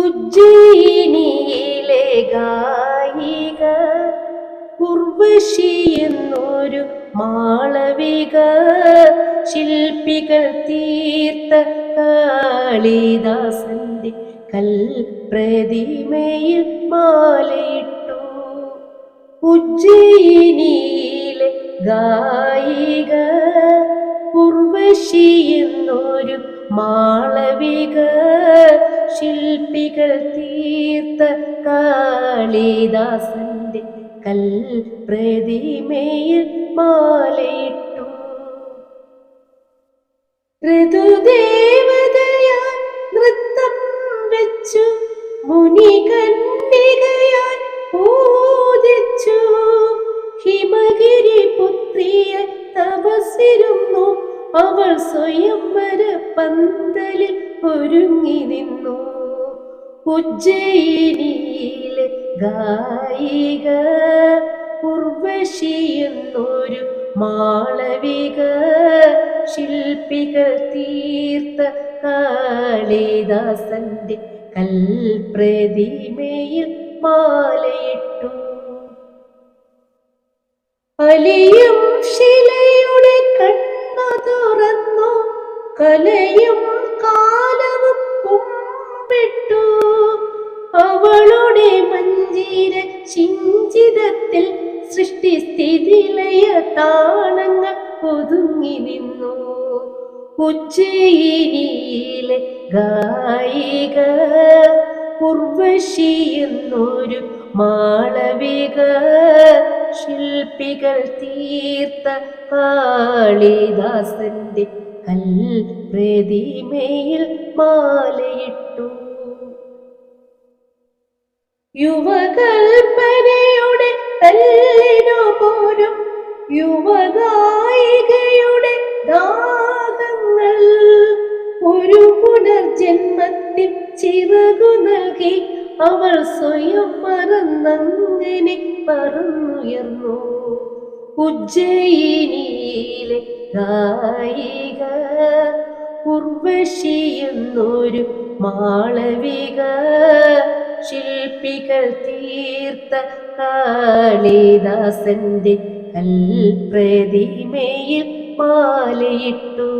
ഉജ്ജയിനിയിലെ ഗായിക ഉർവശി എന്നൊരു മാളവിക ശില്പികൾ തീർത്ത കാളിദാസന്റെ കൽപ്രതിമയിൽ മാലയിട്ടു. ഉജ്ജയിനിയിലെ ഗായിക ഉർവശി എന്നൊരു മാളവിക ശില്പികൾ തീർത്ത കാളിദാസന്റെ കൽ പ്രതിമയിൽ മാലയിട്ടു. ഋതുദേവതയ നൃത്തം വെച്ചു മുനി കണ്ണികയാൽ പൂജിച്ചു. ഹിമഗിരി പുത്രിയെ തപസ്സിരുന്നു അവൾ സ്വയംവര പന്തലിൽ ഒരുങ്ങി നിന്നു. ഉജ്ജയിനിയിലെ ഗായിക ഉർവശി എന്നൊരു മാളവിക ശില്പികൾ തീർത്ത കാളിദാസന്റെ കൽപ്രതിമയിൽ മാലയിട്ടു. അലിയും ശിലയുടെ കണ്ണു തുറന്നു കലയും കാലവും കുമ്പിട്ടു. അവളുടെ മഞ്ചീര ചിഞ്ചിതത്തിൽ സൃഷ്ടിസ്ഥിതിലയ താളങ്ങൾ ഒതുങ്ങി നിന്നു. ഉജ്ജയിനിയിലെ ഗായിക ഉർവശി മാളവിക ശില്പികൾ തീർത്ത കാളിദാസന്റെ കൽ പ്രതിമയിൽ മാലയിട്ടു. യുവകൽപ്പനയുടെ തല്ലിനു പോലും യുവഗായികയുടെ ദാഹങ്ങൾ ഒരു പുനർജന്മത്തിൽ ചിറകു നൽകി അവൾ സ്വയം മറന്നങ്ങനെ പറന്നുയർന്നു. ഉജ്ജയിനിയിലെ ഗായിക ഉർവശി എന്നൊരു മാളവിക ശില്പികൾ തീർത്ത കാളിദാസന്റെ കൽപ്രതിമയിൽ മാലയിട്ടു.